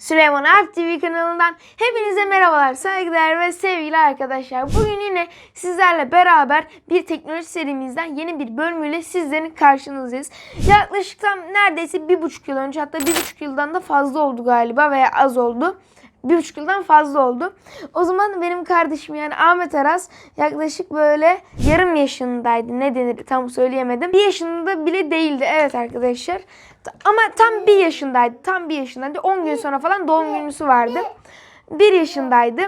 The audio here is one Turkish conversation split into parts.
Süleyman Alp TV kanalından hepinize merhabalar, saygılar ve sevgili arkadaşlar. Bugün yine sizlerle beraber bir teknoloji serimizden yeni bir bölümüyle sizlerin karşınızdayız. Yaklaşık tam neredeyse bir buçuk yıl önce hatta bir buçuk yıldan da fazla oldu galiba veya az oldu. Bir buçuk yıldan fazla oldu. O zaman benim kardeşim yani Ahmet Aras yaklaşık böyle yarım yaşındaydı. Ne denir tam söyleyemedim. Bir yaşında bile değildi. Evet arkadaşlar. Ama tam bir yaşındaydı. Tam bir yaşındaydı. 10 gün sonra falan doğum günüsü vardı. Bir yaşındaydı.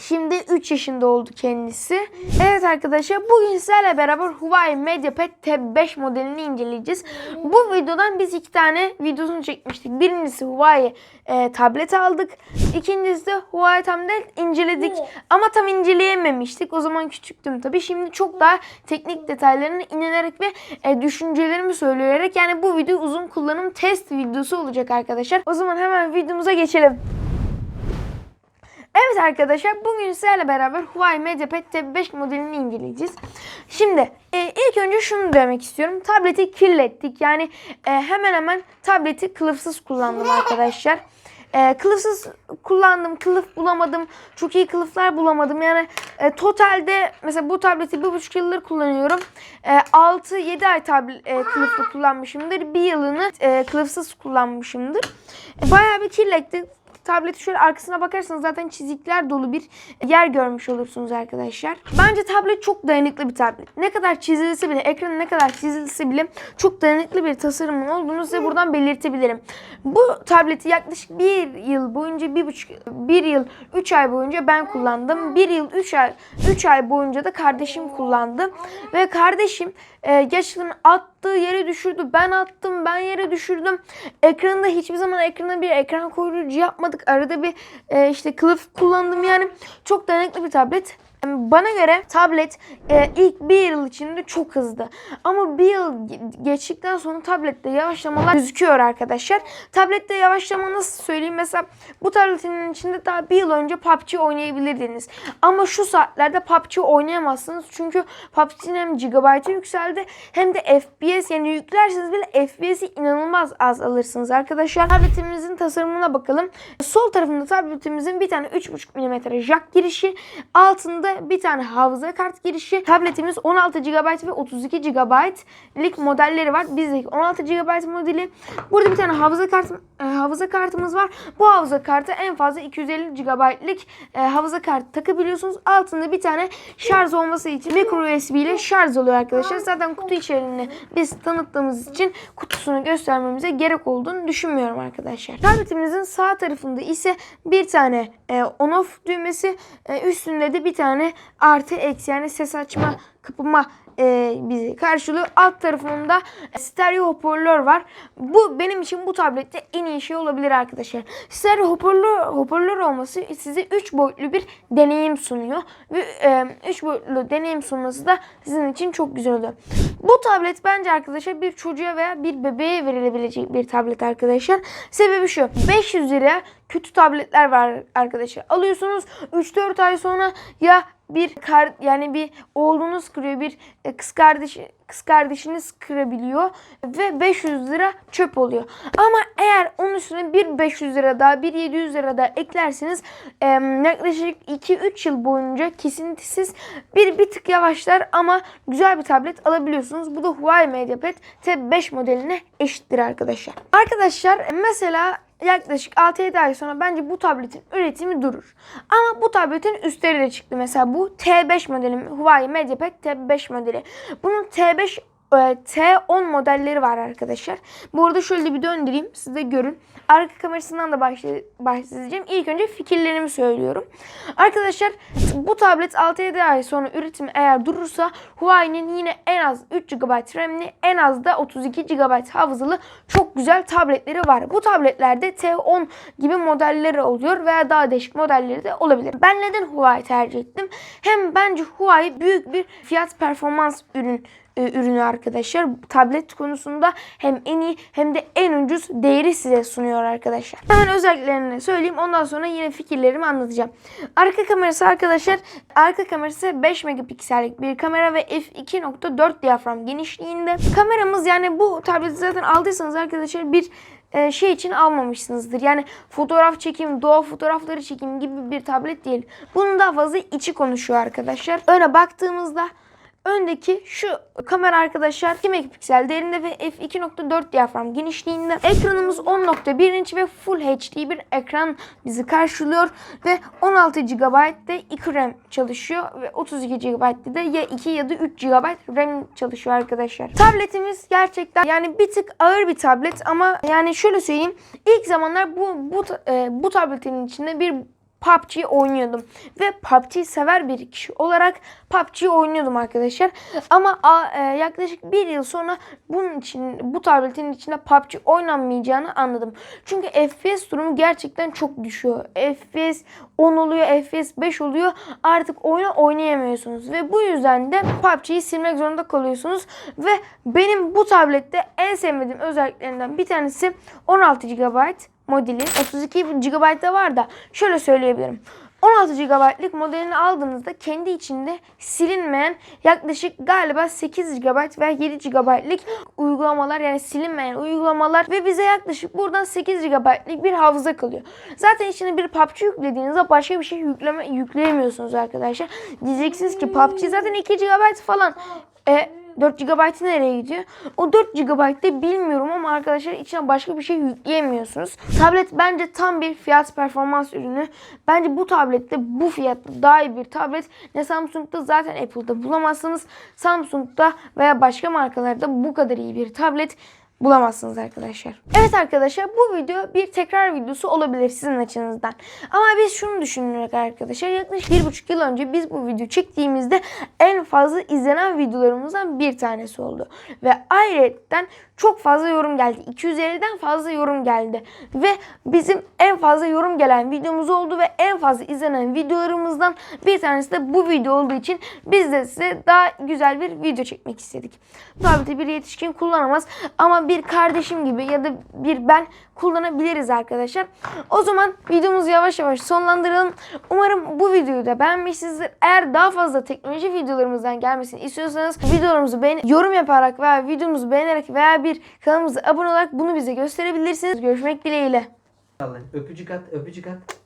Şimdi 3 yaşında oldu kendisi. Evet arkadaşlar bugün sizlerle beraber Huawei MediaPad Tab 5 modelini inceleyeceğiz. Bu videodan biz iki tane videosunu çekmiştik. Birincisi Huawei e, tablet aldık. İkincisi de Huawei tablet inceledik. Ama tam inceleyememiştik. O zaman küçüktüm tabii. Şimdi çok daha teknik detaylarına inelerek ve e, düşüncelerimi söyleyerek yani bu video uzun kullanım test videosu olacak arkadaşlar. O zaman hemen videomuza geçelim. Evet arkadaşlar bugün sizlerle beraber Huawei MediaPad Tab 5 modelini inceleyeceğiz. Şimdi e, ilk önce şunu demek istiyorum. Tableti kirlettik. Yani e, hemen hemen tableti kılıfsız kullandım arkadaşlar. E, kılıfsız kullandım. Kılıf bulamadım. Çok iyi kılıflar bulamadım. Yani e, totalde mesela bu tableti bir buçuk yıldır kullanıyorum. E, 6-7 ay tablet, e, kılıflı kullanmışımdır. Bir yılını e, kılıfsız kullanmışımdır. E, bayağı bir kirlettik tableti şöyle arkasına bakarsanız zaten çizikler dolu bir yer görmüş olursunuz arkadaşlar. Bence tablet çok dayanıklı bir tablet. Ne kadar çizilse bile, ekranı ne kadar çizilse bile çok dayanıklı bir tasarımın olduğunu size buradan belirtebilirim. Bu tableti yaklaşık bir yıl boyunca, bir buçuk, bir yıl, üç ay boyunca ben kullandım. Bir yıl, üç ay, üç ay boyunca da kardeşim kullandı. Ve kardeşim e, gerçekten attığı yere düşürdü. Ben attım, ben yere düşürdüm. Ekranında hiçbir zaman ekrana bir ekran koruyucu yapmadık. Arada bir e, işte kılıf kullandım yani. Çok dayanıklı bir tablet. Bana göre tablet e, ilk bir yıl içinde çok hızlı. Ama bir yıl ge- geçtikten sonra tablette yavaşlamalar gözüküyor arkadaşlar. Tablette yavaşlama nasıl söyleyeyim? Mesela bu tabletin içinde daha bir yıl önce PUBG oynayabilirdiniz. Ama şu saatlerde PUBG oynayamazsınız. Çünkü PUBG'nin hem gigabaytı yükseldi hem de FPS yani yüklerseniz bile FPS'i inanılmaz az alırsınız arkadaşlar. Tabletimizin tasarımına bakalım. Sol tarafında tabletimizin bir tane 3.5 mm jack girişi, altında bir tane hafıza kart girişi. Tabletimiz 16 GB ve 32 GB'lik modelleri var. Bizdeki 16 GB modeli. Burada bir tane hafıza kart e, hafıza kartımız var. Bu hafıza kartı en fazla 250 GB'lik e, hafıza kartı takabiliyorsunuz. Altında bir tane şarj olması için micro USB ile şarj oluyor arkadaşlar. Zaten kutu içeriğini biz tanıttığımız için kutusunu göstermemize gerek olduğunu düşünmüyorum arkadaşlar. Tabletimizin sağ tarafında ise bir tane e, on off düğmesi, e, üstünde de bir tane artı eksi yani ses açma kapama e, bizi karşılıyor. Alt tarafında stereo hoparlör var. Bu benim için bu tablette en iyi şey olabilir arkadaşlar. Stereo hoparlör, hoparlör olması size 3 boyutlu bir deneyim sunuyor. Ve 3 boyutlu deneyim sunması da sizin için çok güzel oluyor. Bu tablet bence arkadaşlar bir çocuğa veya bir bebeğe verilebilecek bir tablet arkadaşlar. Sebebi şu. 500 liraya kötü tabletler var arkadaşlar. Alıyorsunuz 3-4 ay sonra ya bir kar yani bir oğlunuz kırıyor bir e, kız kardeş kız kardeşiniz kırabiliyor ve 500 lira çöp oluyor. Ama eğer onun üstüne bir 500 lira daha bir 700 lira daha eklerseniz e, yaklaşık 2-3 yıl boyunca kesintisiz bir bir tık yavaşlar ama güzel bir tablet alabiliyorsunuz. Bu da Huawei MediaPad T5 modeline eşittir arkadaşlar. Arkadaşlar mesela yaklaşık 6-7 ay sonra bence bu tabletin üretimi durur. Ama bu tabletin üstleri de çıktı. Mesela bu T5 modeli Huawei MediaPad T5 modeli. Bunun T5 e, T10 modelleri var arkadaşlar. Bu arada şöyle bir döndüreyim. Siz de görün. Arka kamerasından da bahsedeceğim. İlk önce fikirlerimi söylüyorum. Arkadaşlar bu tablet 6-7 ay sonra üretimi eğer durursa Huawei'nin yine en az 3 GB RAM'li en az da 32 GB hafızalı çok güzel tabletleri var. Bu tabletlerde T10 gibi modelleri oluyor veya daha değişik modelleri de olabilir. Ben neden Huawei tercih ettim? Hem bence Huawei büyük bir fiyat performans ürün e, ürünü arkadaşlar. Tablet konusunda hem en iyi hem de en ucuz değeri size sunuyor arkadaşlar. Hemen özelliklerini söyleyeyim. Ondan sonra yine fikirlerimi anlatacağım. Arka kamerası arkadaşlar arka kamerası 5 megapiksellik bir kamera ve f2.4 diyafram genişliğinde. Kameramız yani bu tableti zaten aldıysanız arkadaşlar bir e, şey için almamışsınızdır. Yani fotoğraf çekim, doğa fotoğrafları çekim gibi bir tablet değil. Bunun daha fazla içi konuşuyor arkadaşlar. Öne baktığımızda öndeki şu kamera arkadaşlar 2 megapiksel derinde ve f2.4 diyafram genişliğinde. Ekranımız 10.1 inç ve Full HD bir ekran bizi karşılıyor ve 16 GB de 2 RAM çalışıyor ve 32 GB de ya 2 ya da 3 GB RAM çalışıyor arkadaşlar. Tabletimiz gerçekten yani bir tık ağır bir tablet ama yani şöyle söyleyeyim ilk zamanlar bu bu e, bu tabletin içinde bir PUBG oynuyordum ve PUBG sever bir kişi olarak PUBG oynuyordum arkadaşlar. Ama a- e, yaklaşık bir yıl sonra bunun için bu tabletin içinde PUBG oynanmayacağını anladım. Çünkü FPS durumu gerçekten çok düşüyor. FPS 10 oluyor, FPS 5 oluyor. Artık oyunu oynayamıyorsunuz ve bu yüzden de PUBG'yi silmek zorunda kalıyorsunuz ve benim bu tablette en sevmediğim özelliklerinden bir tanesi 16 GB modeli 32 GB da var da şöyle söyleyebilirim. 16 GB'lık modelini aldığınızda kendi içinde silinmeyen yaklaşık galiba 8 GB veya 7 GB'lık uygulamalar yani silinmeyen uygulamalar ve bize yaklaşık buradan 8 GB'lık bir hafıza kalıyor. Zaten içine bir PUBG yüklediğinizde başka bir şey yükleme, yükleyemiyorsunuz arkadaşlar. Diyeceksiniz ki PUBG zaten 2 GB falan. E, 4 GB nereye gidiyor? O 4 GB'de bilmiyorum ama arkadaşlar içine başka bir şey yükleyemiyorsunuz. Tablet bence tam bir fiyat performans ürünü. Bence bu tablette bu fiyatta daha iyi bir tablet ne Samsung'da zaten Apple'da bulamazsınız. Samsung'da veya başka markalarda bu kadar iyi bir tablet bulamazsınız arkadaşlar. Evet arkadaşlar bu video bir tekrar videosu olabilir sizin açınızdan. Ama biz şunu düşünerek arkadaşlar yaklaşık bir buçuk yıl önce biz bu video çektiğimizde en fazla izlenen videolarımızdan bir tanesi oldu. Ve ayrıca çok fazla yorum geldi. 250'den fazla yorum geldi. Ve bizim en fazla yorum gelen videomuz oldu ve en fazla izlenen videolarımızdan bir tanesi de bu video olduğu için biz de size daha güzel bir video çekmek istedik. Tableti bir yetişkin kullanamaz ama bir kardeşim gibi ya da bir ben kullanabiliriz arkadaşlar. O zaman videomuzu yavaş yavaş sonlandıralım. Umarım bu videoyu da beğenmişsinizdir. Eğer daha fazla teknoloji videolarımızdan gelmesini istiyorsanız videolarımızı beğen yorum yaparak veya videomuzu beğenerek veya bir kanalımıza abone olarak bunu bize gösterebilirsiniz. Görüşmek dileğiyle. Öpücük at, öpücük at.